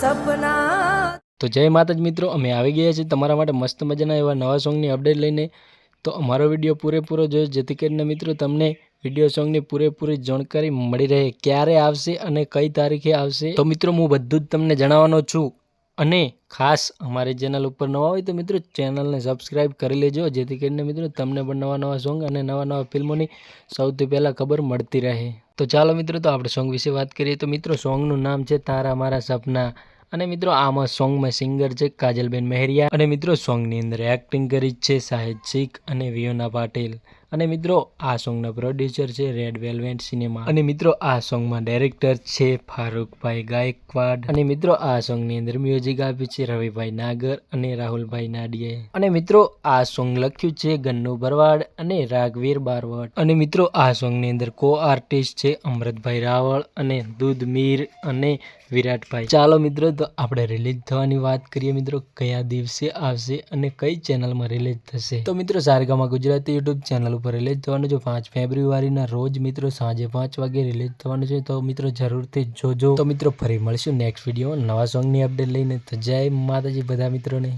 સપના. તો જય માતાજ મિત્રો, અમે આવી ગયા છીએ તમારા માટે મસ્ત મજાના એવા નવા સોંગની અપડેટ લઈને. તો અમારો વીડિયો પૂરેપૂરો જોયો જેથી કરીને મિત્રો તમને વીડિયો સોંગની પૂરેપૂરી જાણકારી મળી રહે ક્યારે આવશે અને કઈ તારીખે આવશે. તો મિત્રો, હું બધું જ તમને જણાવવાનો છું. અને ખાસ અમારી ચેનલ ઉપર નવા હોય તો મિત્રો ચેનલને સબસ્ક્રાઈબ કરી લેજો, જેથી કરીને મિત્રો તમને પણ નવા નવા સોંગ અને નવા નવા ફિલ્મોની સૌથી પહેલાં ખબર મળતી રહે. તો ચાલો મિત્રો, તો આપણે સોંગ વિશે વાત કરીએ. તો મિત્રો સોંગનું નામ છે તારા મારા સપના. અને મિત્રો આમાં સોંગમાં સિંગર છે કાજલબેન મહેરિયા. અને મિત્રો સોંગની અંદર એક્ટિંગ કરી છે સાહિદ શીખ અને વિયોના પાટીલ. અને મિત્રો આ સોંગના પ્રોડ્યુસર છે રેડ વેલ્વેન્ટ સિનેમા અને મિત્રો આ સોંગમાં ડાયરેક્ટર છે ફારૂકભાઈ ગાયકવાડ. અને મિત્રો આ સોંગની અંદર મ્યુઝિક આપ્યું છે રવિભાઈ નાગર અને રાહુલભાઈ નાડીએ અને મિત્રો આ સોંગ લખ્યું છે ગન્નુ ભરવાડ અને રાઘવીર બારવડ અને મિત્રો આ સોંગની અંદર કો આર્ટિસ્ટ છે અમૃતભાઈ રાવળ અને દૂધ મીર અને વિરાટભાઈ. ચાલો મિત્રો તો આપણે રિલીઝ થવાની વાત કરીએ મિત્રો, કયા દિવસે આવશે અને કઈ ચેનલમાં રિલીઝ થશે? તો મિત્રો, સારગામાં ગુજરાતી યુટ્યુબ ચેનલ ઉપર રિલીઝ થવાનું છે. પાંચ ફેબ્રુઆરીના રોજ મિત્રો, સાંજે પાંચ વાગે રિલીઝ થવાનું છે. તો મિત્રો, જરૂરથી જોજો. તો મિત્રો, ફરી મળીશું નેક્સ્ટ વીડિયો નવા સોંગની અપડેટ લઈને. તો જય માતાજી બધા મિત્રોને.